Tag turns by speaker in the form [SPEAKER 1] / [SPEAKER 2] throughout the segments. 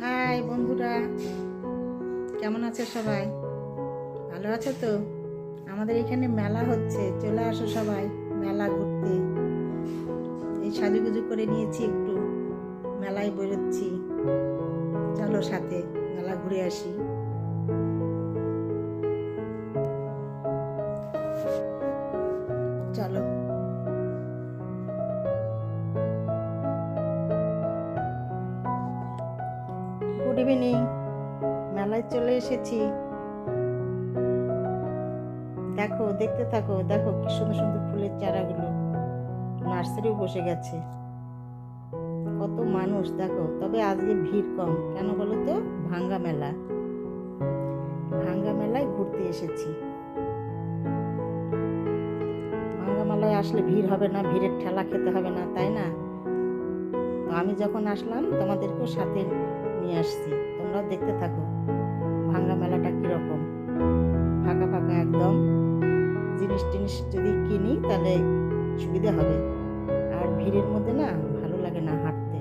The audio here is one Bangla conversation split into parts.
[SPEAKER 1] হাই বন্ধুরা, কেমন আছে সবাই? ভালো আছো তো? আমাদের এখানে মেলা হচ্ছে, চলে আসো সবাই মেলা ঘুরতে। এই সাজুগুজু করে নিয়েছি একটু, মেলায় বেরোচ্ছি। চলো সাথে, মেলা ঘুরে আসি। মেলায় চলে এসেছি। দেখো, দেখতে থাকো, দেখো কি সুন্দর সুন্দর ফুলের চারাগুলো। নার্সারিও বসে গেছে। কত মানুষ, দেখো। তবে আজকে ভিড় কম। কেন বলো তো? ভাঙ্গা মেলা। ভাঙ্গা মেলায় ঘুরতে এসেছি। ভাঙ্গা মেলায় আসলে ভিড় হবে না, ভিড়ের ঠেলা খেতে হবে না, তাই না? আমি যখন আসলাম, তোমাদেরকেও সাথে নিয়ে আসছি। তোমরাও দেখতে থাকো। ভাঙ্গা মেলাটা কীরকম? ফাঁকা ফাঁকা একদম। জিনিস টিনিস যদি কিনি তাহলে সুবিধা হবে। আর ভিড়ের মধ্যে না ভালো লাগে না হাঁটতে।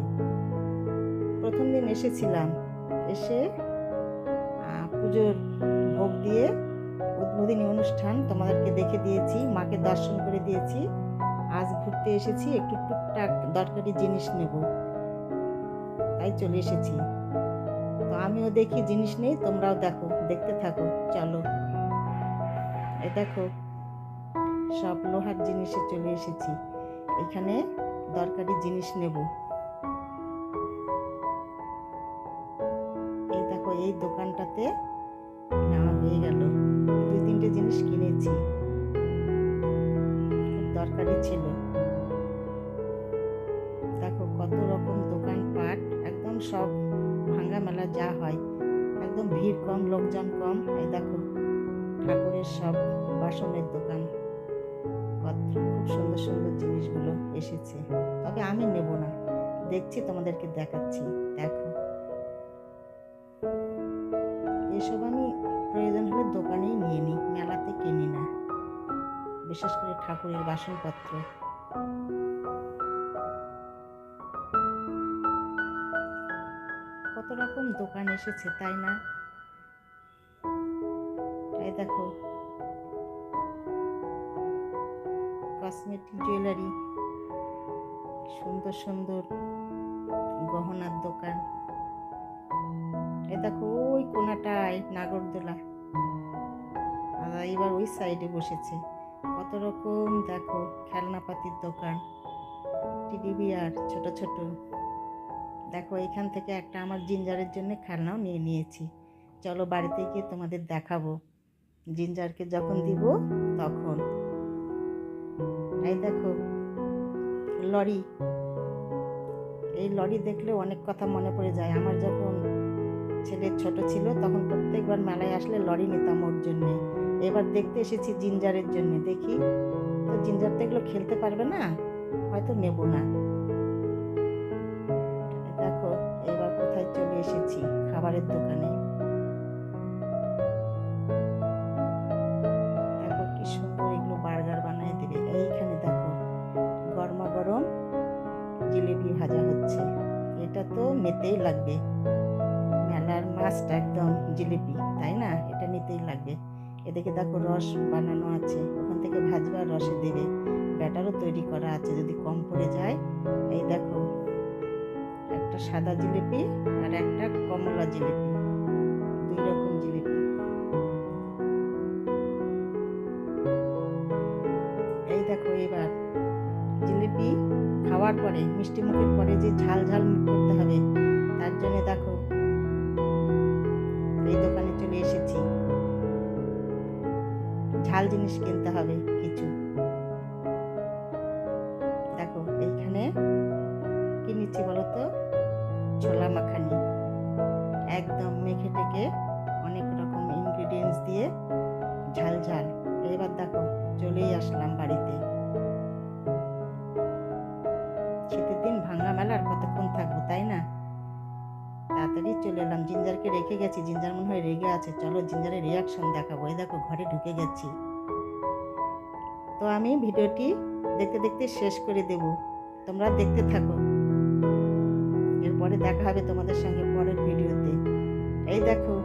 [SPEAKER 1] প্রথম দিন এসেছিলাম। এসে পুজোর ভোগ দিয়ে উদ্বোধনী অনুষ্ঠান তোমাদেরকে দেখে দিয়েছি, মাকে দর্শন করে দিয়েছি। আজ ঘুরতে এসেছি, একটু টুকটাক দরকারি জিনিস নেব। তাই চলে এসেছি। তো আমিও দেখি জিনিস নেই, তোমরাও দেখো, দেখতে থাকো, চলো। এ দেখো, সব লোহার জিনিসে চলে এসেছি। এখানে দরকারি জিনিস নেব। এই দেখো, এই দোকানটাতে নেওয়া হয়ে গেল। দুই তিনটে জিনিস কিনেছি। দরকারি ছিল। যা হয়। একদম ভিড় কম, লোকজন কম। এই দেখো, ঠাকুরের সব বাসনের দোকান পত্র, খুব সুন্দর সুন্দর জিনিসগুলো এসেছে। তবে আমি নেব না। দেখছি, তোমাদেরকে দেখাচ্ছি। দেখো। এসব আমি প্রয়োজন হলে দোকানেই নিয়ে নিই, মেলাতে কিনি না। বিশেষ করে ঠাকুরের বাসনপত্র। কত রকম দোকান এসেছে, তাই না? এই দেখো। কসমেটিক জুয়েলারি সুন্দর সুন্দর গহনার দোকান। এই দেখো, ওই কোনাটায় নাগরদোলা। আর এবার ওই সাইডে বসেছে। কত রকম দেখো, খেলনাপাতির দোকান। টিভি আর ছোট ছোট। দেখো, এখান থেকে একটা আমার জিঞ্জারের জন্য খেলনাও নিয়ে নিয়েছি। চলো বাড়িতে গিয়ে তোমাদের দেখাবো। জিঞ্জারকে যখন দিব, তখন। এই দেখো, লরি। এই লরি দেখলে অনেক কথা মনে পড়ে যায়। আমার যখন ছেলে ছোট ছিল, তখন প্রত্যেকবার মেলায় আসলে লরি নিতাম ওর জন্যে। এবার দেখতে এসেছি জিঞ্জারের জন্য। দেখি, তো জিঞ্জার তো এগুলো খেলতে পারবে না, হয়তো নেব না। খাবারের দোকানে। দেখো কি সুন্দর এগুলো বার্গার বানিয়ে দেবে। এইখানে দেখো গরমা গরম জিলিপি ভাজা হচ্ছে। এটা তো নিতেই লাগবে। মেলার মাছটা একদম জিলিপি, তাই না? এটা নিতেই লাগবে। এদিকে দেখো রস বানানো আছে। ওখান থেকে ভাজবা রসে দেবে। ব্যাটারও তৈরি করা আছে। যদি কম পড়ে যায়, এই সাদা জিলিপি আর একটা কমলা জিলিপি। দুই রকম জিলিপি। এই দেখো এবার জিলিপি খাওয়ার পরে, মিষ্টি মুখের পরে যে ঝাল ঝাল মুখ করতে হবে, তার জন্য দেখো এই দোকানে চলে এসেছি। ঝাল জিনিস কিনতে হবে কিছু। দেখো এইখানে কি নিচ্ছি বলো তো? ছোলা মাখানি। একদম মেখে টেকে অনেক রকম ইনগ্রিডিয়েন্টস দিয়ে ঝাল ঝাল। এবার দেখো, চলেই আসলাম বাড়িতে। শীতের দিন ভাঙা মেলা আর কতক্ষণ থাকব, তাই না? তাড়াতাড়ি চলে এলাম। জিঞ্জারকে রেখে গেছি। জিঞ্জার মনে হয় রেগে আছে। চলো জিঞ্জারের রিয়াকশন দেখাবো। এই দেখো, ঘরে ঢুকে গেছি। তো আমি ভিডিওটি দেখতে দেখতে শেষ করে দেব। তোমরা দেখতে থাকো। এরপরে দেখা হবে তোমাদের সঙ্গে পরের ভিডিওতে। এই দেখো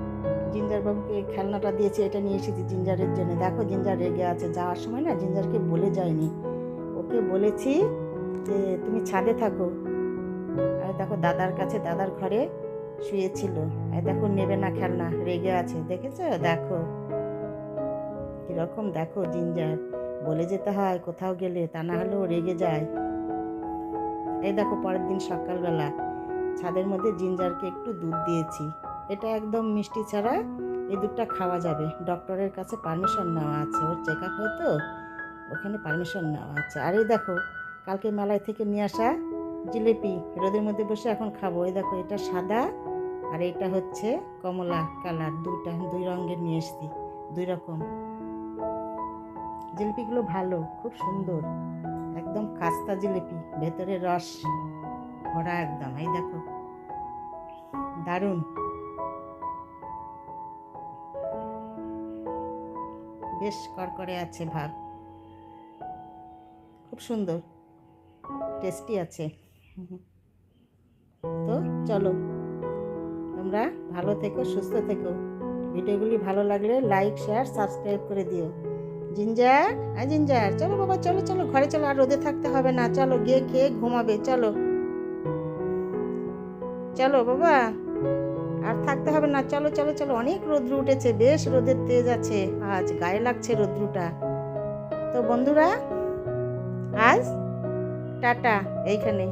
[SPEAKER 1] জিঞ্জার বাবুকে খেলনাটা দিয়েছে, এটা নিয়ে এসেছি জিঞ্জারের জন্য। দেখো, জিঞ্জার রেগে আছে। যাওয়ার সময় না জিঞ্জারকে বলে যায়নি। ওকে বলেছি যে, তুমি ছাদে থাকো। আর দেখো, দাদার কাছে, দাদার ঘরে শুয়েছিল। আর দেখো, নেবে না খেলনা, রেগে আছে। দেখেছ? দেখো। কীরকম দেখো জিঞ্জার। বলে যেতে হয়, কোথাও গেলে, তা না হলেও রেগে যায়। এই দেখো, পরের দিন সকালবেলা ছাদের মধ্যে জিঞ্জারকে একটু দুধ দিয়েছি। এটা একদম মিষ্টি ছাড়া এই দুধটা খাওয়া যাবে। ডক্টরের কাছে পারমিশন নেওয়া আছে। ওর চেক আপ হয় তো, ওখানে পারমিশন নেওয়া আছে। আর এই দেখো, কালকে মেলায় থেকে নিয়ে আসা জিলিপি, রোদের মধ্যে বসে এখন খাব। এই দেখো, এটা সাদা আর এটা হচ্ছে কমলা কালার। দুটা দুই রঙের নিয়ে এসছি, দুই রকম। জিলিপিগুলো ভালো, খুব সুন্দর। একদম কাস্তা জিলিপি, ভেতরে রস। ভরা একদম, এই দেখো। দারুণ। বেশ করকরে আছে ভাব খুব সুন্দর। টেস্টি আছে। তো চলো, তোমরা ভালো থেকো, সুস্থ থেকো। ভিডিওগুলি ভালো লাগলে লাইক, শেয়ার, সাবস্ক্রাইব করে দিও। জিঞ্জার হ্যাঁ জিঞ্জার। চলো বাবা, চলো চলো, ঘরে চলো, আর রোদে থাকতে হবে না। চলো, গিয়ে খেয়ে ঘুমাবে, চলো। চলো বাবা। আর থাকতে হবে না, চলো চলো চলো। অনেক রোদ্রু উঠেছে, বেশ রোদের তেজ আছে। আজ গায়ে লাগছে রোদ্রুটা। তো বন্ধুরা, আজ টাটা, এইখানে।